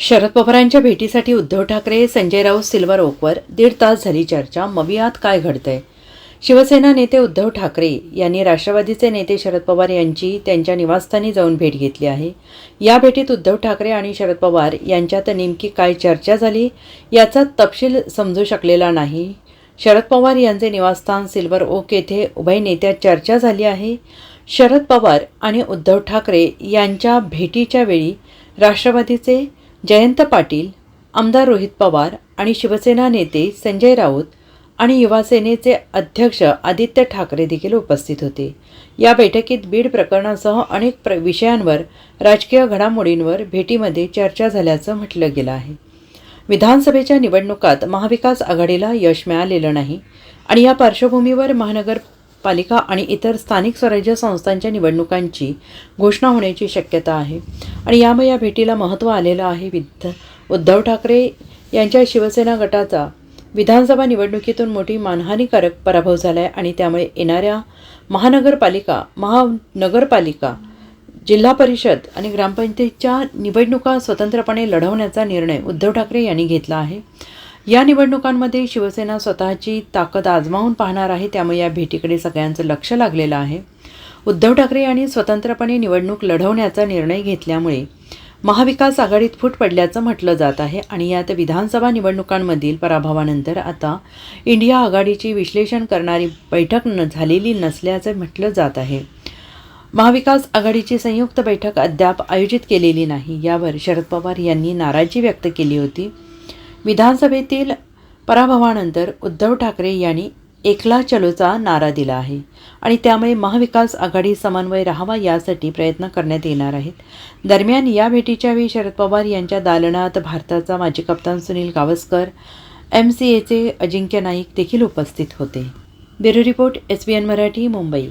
शरद पवारांच्या भेटीसाठी उद्धव ठाकरे संजय राऊत सिल्वर ओकवर दीड तास झाली चर्चा. मवियात काय घडतंय? शिवसेना नेते उद्धव ठाकरे यांनी राष्ट्रवादीचे नेते शरद पवार यांची त्यांच्या निवासस्थानी जाऊन भेट घेतली आहे. या भेटीत उद्धव ठाकरे आणि शरद पवार यांच्यात नेमकी काय चर्चा झाली याचा तपशील समजू शकलेला नाही. शरद पवार यांचे निवासस्थान सिल्वर ओक येथे उभय नेत्यात चर्चा झाली आहे. शरद पवार आणि उद्धव ठाकरे यांच्या भेटीच्या वेळी राष्ट्रवादीचे जयंत पाटील आमदार रोहित पवार आणि शिवसेना नेते संजय राऊत आणि युवासेनेचे अध्यक्ष आदित्य ठाकरे देखील उपस्थित होते. या बैठकीत बीड प्रकरणासह अनेक प्र विषयांवर राजकीय घडामोडींवर भेटीमध्ये चर्चा झाल्याचं म्हटलं गेलं आहे. विधानसभेच्या निवडणुकात महाविकास आघाडीला यश मिळालेलं नाही आणि या पार्श्वभूमीवर महानगर पालिका आणि इतर स्थानिक स्वराज्य संस्थांच्या निवडणुकांची घोषणा होण्याची शक्यता आहे. आणि यामुळे या भेटीला महत्त्व आलेलं आहे विद्ध उद्धव ठाकरे यांच्या शिवसेना गटाचा. विधानसभा निवडणुकीतून मोठी मानहानीकारक पराभव झाला आहे आणि त्यामुळे येणाऱ्या महानगरपालिका महानगरपालिका जिल्हा परिषद आणि ग्रामपंचायतच्या निवडणुका स्वतंत्रपणे लढवण्याचा निर्णय उद्धव ठाकरे यांनी घेतला आहे. या निवडणुकांमध्ये शिवसेना स्वतःची ताकद आजमावून पाहणार आहे त्यामुळे या भेटीकडे सगळ्यांचं लक्ष लागलेलं आहे. उद्धव ठाकरे यांनी स्वतंत्रपणे निवडणूक लढवण्याचा निर्णय घेतल्यामुळे महाविकास आघाडीत फूट पडल्याचं म्हटलं जात आहे आणि यात विधानसभा निवडणुकांमधील पराभवानंतर आता इंडिया आघाडीची विश्लेषण करणारी बैठक न झालेली नसल्याचं म्हटलं जात आहे. महाविकास आघाडीची संयुक्त बैठक अद्याप आयोजित केलेली नाही यावर शरद पवार यांनी नाराजी व्यक्त केली होती. विधानसभेतील पराभवानंतर उद्धव ठाकरे यांनी एकला चलोचा नारा दिला आहे आणि त्यामुळे महाविकास आघाडी समन्वय राहावा यासाठी प्रयत्न करण्यात येणार आहेत. दरम्यान या भेटीच्या वेळी शरद पवार यांच्या दालनात भारताचा माजी कप्तान सुनील गावस्कर एम सी एचे अजिंक्य नाईक देखील उपस्थित होते. Bureau report S B N Marathi Mumbai.